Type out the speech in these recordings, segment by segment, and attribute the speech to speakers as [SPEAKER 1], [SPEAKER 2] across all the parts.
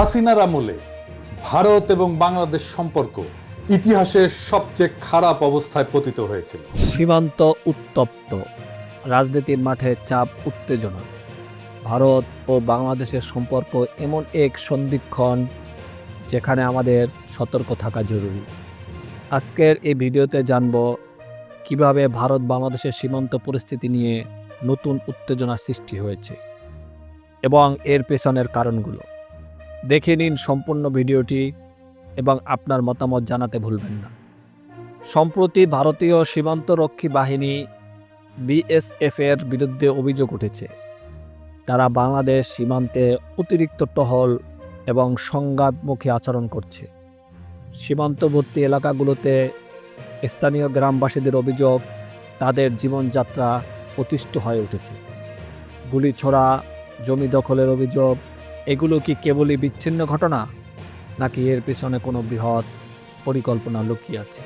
[SPEAKER 1] হাসিনার আমলে ভারত এবং বাংলাদেশ সম্পর্ক ইতিহাসের সবচেয়ে খারাপ অবস্থায় পতিত হয়েছিল
[SPEAKER 2] সীমান্ত উত্তপ্ত, রাজনীতির মাঠে চাপ, উত্তেজনা। ভারত ও বাংলাদেশের সম্পর্ক এমন এক সন্ধিক্ষণ যেখানে আমাদের সতর্ক থাকা জরুরি। আজকের এই ভিডিওতে জানব কীভাবে ভারত বাংলাদেশের সীমান্ত পরিস্থিতি নিয়ে নতুন উত্তেজনা সৃষ্টি হয়েছে এবং এর পেছনের কারণগুলো। দেখে নিন সম্পূর্ণ ভিডিওটি এবং আপনার মতামত জানাতে ভুলবেন না। সম্প্রতি ভারতীয় সীমান্তরক্ষী বাহিনী বিএসএফ এর বিরুদ্ধে অভিযোগ উঠেছে, তারা বাংলাদেশ সীমান্তে অতিরিক্ত টহল এবং সংঘাতমুখী আচরণ করছে। সীমান্তবর্তী এলাকাগুলোতে স্থানীয় গ্রামবাসীদের অভিযোগ, তাদের জীবনযাত্রা অতিষ্ঠ হয়ে উঠেছে। গুলি ছোড়া জমি দখলের অভিযোগ এগুলো কি কেবলই বিচ্ছিন্ন ঘটনা, নাকি এর পেছনে কোনো বৃহৎ পরিকল্পনা লুকিয়ে আছে?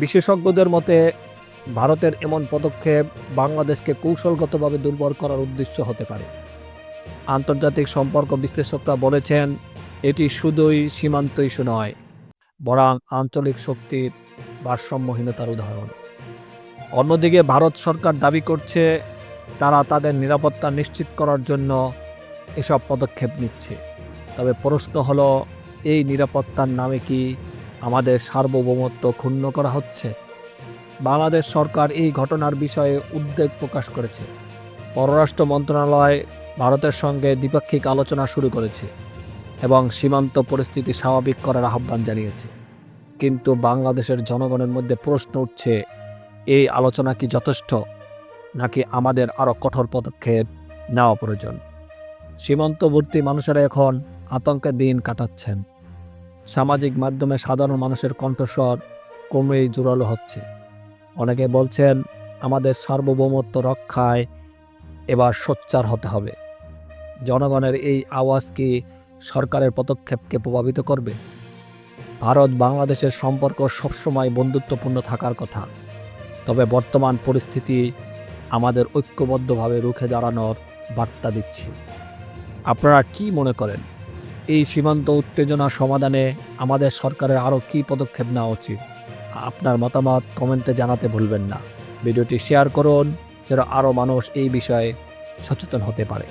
[SPEAKER 2] বিশেষজ্ঞদের মতে, ভারতের এমন পদক্ষেপ বাংলাদেশকে কৌশলগতভাবে দুর্বল করার উদ্দেশ্য হতে পারে। আন্তর্জাতিক সম্পর্ক বিশ্লেষকরা বলেছেন, এটি শুধুই সীমান্ত ইস্যু নয়, বরং আঞ্চলিক শক্তির ভারসাম্যহীনতার উদাহরণ। অন্যদিকে, ভারত সরকার দাবি করছে, তারা তাদের নিরাপত্তা নিশ্চিত করার জন্য এসব পদক্ষেপ নিচ্ছে। তবে প্রশ্ন হলো, এই নিরাপত্তার নামে কি আমাদের সার্বভৌমত্ব ক্ষুণ্ণ করা হচ্ছে? বাংলাদেশ সরকার এই ঘটনার বিষয়ে উদ্বেগ প্রকাশ করেছে। পররাষ্ট্র মন্ত্রণালয় ভারতের সঙ্গে দ্বিপাক্ষিক আলোচনা শুরু করেছে এবং সীমান্ত পরিস্থিতি স্বাভাবিক করার আহ্বান জানিয়েছে। কিন্তু বাংলাদেশের জনগণের মধ্যে প্রশ্ন উঠছে, এই আলোচনা কি যথেষ্ট? নাকি আমাদের আরও কঠোর পদক্ষেপ নেওয়া প্রয়োজন? সীমান্তবর্তী মানুষেরা এখন আতঙ্কে দিন কাটাচ্ছেন। সামাজিক মাধ্যমে সাধারণ মানুষের কণ্ঠস্বর কমেই জোরালো হচ্ছে। অনেকে বলছেন, আমাদের সার্বভৌমত্ব রক্ষায় এবার সোচ্চার হতে হবে। জনগণের এই আওয়াজ কি সরকারের পদক্ষেপকে প্রভাবিত করবে? ভারত বাংলাদেশের সম্পর্ক সবসময় বন্ধুত্বপূর্ণ থাকার কথা। তবে বর্তমান পরিস্থিতি আমাদের ঐক্যবদ্ধভাবে রুখে দাঁড়ানোর বার্তা দিচ্ছে। আপনারা কি মনে করেন? এই সীমান্ত উত্তেজনা সমাধানে আমাদের সরকারের আরও কী পদক্ষেপ নেওয়া উচিত? আপনার মতামত কমেন্টে জানাতে ভুলবেন না। ভিডিওটি শেয়ার করুন, যেন আরও মানুষ এই বিষয়ে সচেতন হতে পারে।